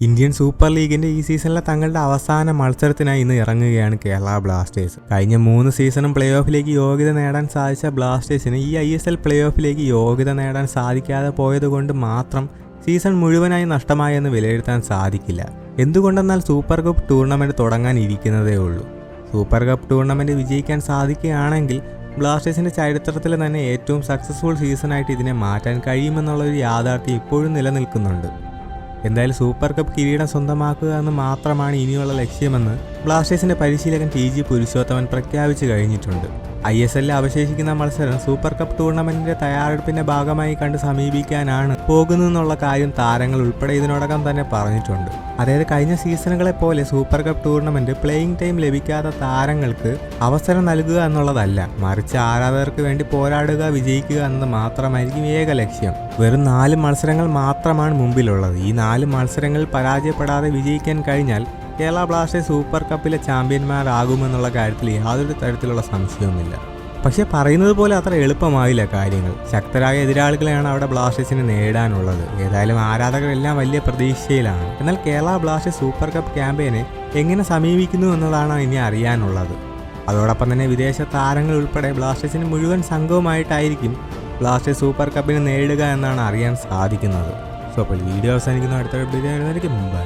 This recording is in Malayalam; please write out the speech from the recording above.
ഇന്ത്യൻ സൂപ്പർ ലീഗിന്റെ ഈ സീസണിലെ തങ്ങളുടെ അവസാന മത്സരത്തിനായി ഇന്ന് ഇറങ്ങുകയാണ് കേരള ബ്ലാസ്റ്റേഴ്സ്. കഴിഞ്ഞ മൂന്ന് സീസണും പ്ലേ ഓഫിലേക്ക് യോഗ്യത നേടാൻ സാധിച്ച ബ്ലാസ്റ്റേഴ്സിന് ഈ ഐ എസ് എൽ പ്ലേ ഓഫിലേക്ക് യോഗ്യത നേടാൻ സാധിക്കാതെ പോയതുകൊണ്ട് മാത്രം സീസൺ മുഴുവനായി നഷ്ടമായെന്ന് വിലയിരുത്താൻ സാധിക്കില്ല. എന്തുകൊണ്ടെന്നാൽ സൂപ്പർ കപ്പ് ടൂർണമെന്റ് തുടങ്ങാൻ ഇരിക്കുന്നതേ ഉള്ളൂ. സൂപ്പർ കപ്പ് ടൂർണമെന്റ് വിജയിക്കാൻ സാധിക്കുകയാണെങ്കിൽ ബ്ലാസ്റ്റേഴ്സിന്റെ ചരിത്രത്തിൽ തന്നെ ഏറ്റവും സക്സസ്ഫുൾ സീസണായിട്ട് ഇതിനെ മാറ്റാൻ കഴിയുമെന്നുള്ള ഒരു യാഥാർത്ഥ്യം ഇപ്പോഴും നിലനിൽക്കുന്നുണ്ട്. എന്തായാലും സൂപ്പർ കപ്പ് കിരീടം സ്വന്തമാക്കുക എന്ന് മാത്രമാണ് ഇനിയുള്ള ലക്ഷ്യമെന്ന് ബ്ലാസ്റ്റേഴ്സിന്റെ പരിശീലകൻ ടി ജി പുരുഷോത്തമൻ പ്രഖ്യാപിച്ചു കഴിഞ്ഞിട്ടുണ്ട്. ഐ എസ് എല്ലിൽ അവശേഷിക്കുന്ന മത്സരം സൂപ്പർ കപ്പ് ടൂർണമെന്റിന്റെ തയ്യാറെടുപ്പിന്റെ ഭാഗമായി കണ്ട് സമീപിക്കാനാണ് പോകുന്നതെന്നുള്ള കാര്യം താരങ്ങൾ ഉൾപ്പെടെ ഇതിനോടകം തന്നെ പറഞ്ഞിട്ടുണ്ട്. അതായത് കഴിഞ്ഞ സീസണുകളെ പോലെ super cup tournament playing time ലഭിക്കാത്ത താരങ്ങൾക്ക് അവസരം നൽകുക എന്നുള്ളതല്ല. മറിച്ച് ആരാധകർക്ക് വേണ്ടി പോരാടുക വിജയിക്കുക എന്നത് മാത്രമായിരിക്കും ഏക ലക്ഷ്യം. വെറും നാല് മത്സരങ്ങൾ മാത്രമാണ് മുമ്പിലുള്ളത്. ഈ നാല് മത്സരങ്ങളിൽ പരാജയപ്പെടാതെ വിജയിക്കാൻ കഴിഞ്ഞാൽ കേരള ബ്ലാസ്റ്റേഴ്സ് സൂപ്പർ കപ്പിലെ ചാമ്പ്യന്മാരാകുമെന്നുള്ള കാര്യത്തിൽ യാതൊരു തരത്തിലുള്ള സംശയവുമില്ല. പക്ഷെ പറയുന്നത് പോലെ അത്ര എളുപ്പമായില്ല കാര്യങ്ങൾ. ശക്തരായ എതിരാളികളെയാണ് അവിടെ ബ്ലാസ്റ്റേഴ്സിന് നേടാനുള്ളത് ഏതായാലും ആരാധകരെല്ലാം വലിയ പ്രതീക്ഷയിലാണ്. എന്നാൽ കേരള ബ്ലാസ്റ്റേഴ്സ് സൂപ്പർ കപ്പ് ക്യാമ്പയിനെ എങ്ങനെ സമീപിക്കുന്നു എന്നതാണ് ഇനി അറിയാനുള്ളത്. അതോടൊപ്പം തന്നെ വിദേശ താരങ്ങൾ ഉൾപ്പെടെ ബ്ലാസ്റ്റേഴ്സിന് മുഴുവൻ സംഘവുമായിട്ടായിരിക്കും ബ്ലാസ്റ്റേഴ്സ് സൂപ്പർ കപ്പിനെ നേടുക എന്നാണ് അറിയാൻ സാധിക്കുന്നത്. സോ അപ്പോൾ വീഡിയോ അവസാനിക്കുന്ന. അടുത്ത വീഡിയോ മുമ്പ്